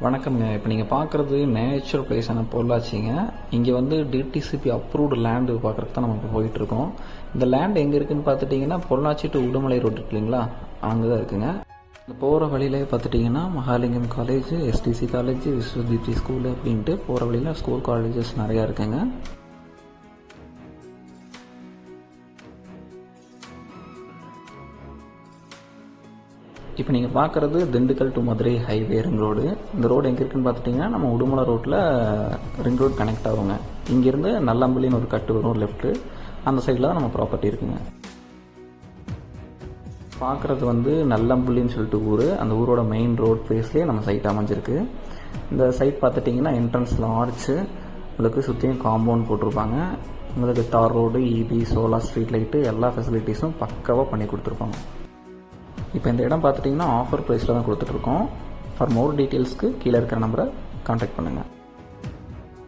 வணக்கம்ங்க. இப்போ நீங்கள் பார்க்குறது நேச்சுரல் பிளேஸான பொருளாச்சிங்க இங்கே வந்து டிடிசிபி அப்ரூவ்டு லேண்டு பார்க்குறதுக்கு தான் நம்ம இப்போ போயிட்டுருக்கோம். இந்த லேண்ட் எங்கே இருக்குன்னு பார்த்துட்டிங்கன்னா பொள்ளாச்சி டு உடுமலை ரோடு இருக்கு இல்லைங்களா? அங்கே தான் இருக்குங்க. இந்த போகிற வழியிலே பார்த்துட்டிங்கன்னா Mahalingam college STC college Vishwadeepthi school அப்படின்ட்டு போகிற வழியில் ஸ்கூல் காலேஜஸ் நிறையா இருக்குங்க. இப்போ நீங்கள் பார்க்குறது Dindigul to Madurai highway ring road இந்த ரோடு எங்கே இருக்குன்னு பார்த்துட்டிங்கன்னா நம்ம உடுமலை ரோட்டில் ரிங் ரோடு கனெக்ட் ஆகுங்க. இங்கேருந்து நல்லம்பள்ளின்னு ஒரு கட்டு வரும் லெஃப்ட்டு அந்த சைடில் தான் நம்ம ப்ராப்பர்ட்டி இருக்குங்க. பார்க்குறது வந்து நல்லம்பள்ளின்னு சொல்லிட்டு ஊர். அந்த ஊரோட மெயின் ரோட் ஃபேஸ்லேயே நம்ம சைட் அமைஞ்சிருக்கு. இந்த சைட் பார்த்துட்டிங்கன்னா என்ட்ரன்ஸில் ஆர்ச்சு உங்களுக்கு சுற்றியும் காம்பவுண்ட் போட்டிருப்பாங்க. உங்களுக்கு தார் road EB solar street light எல்லா ஃபெசிலிட்டிஸும் பக்காவாக பண்ணி கொடுத்துருப்பாங்க. இப்போ இந்த இடம் பார்த்துட்டிங்கன்னா ஆஃபர் ப்ரைஸில் தான் கொடுத்துட்ருக்கோம். ஃபார் மோர் டீட்டெயில்ஸ்க்கு கீழே இருக்கிற நம்பரை காண்டாக்ட் பண்ணுங்கள்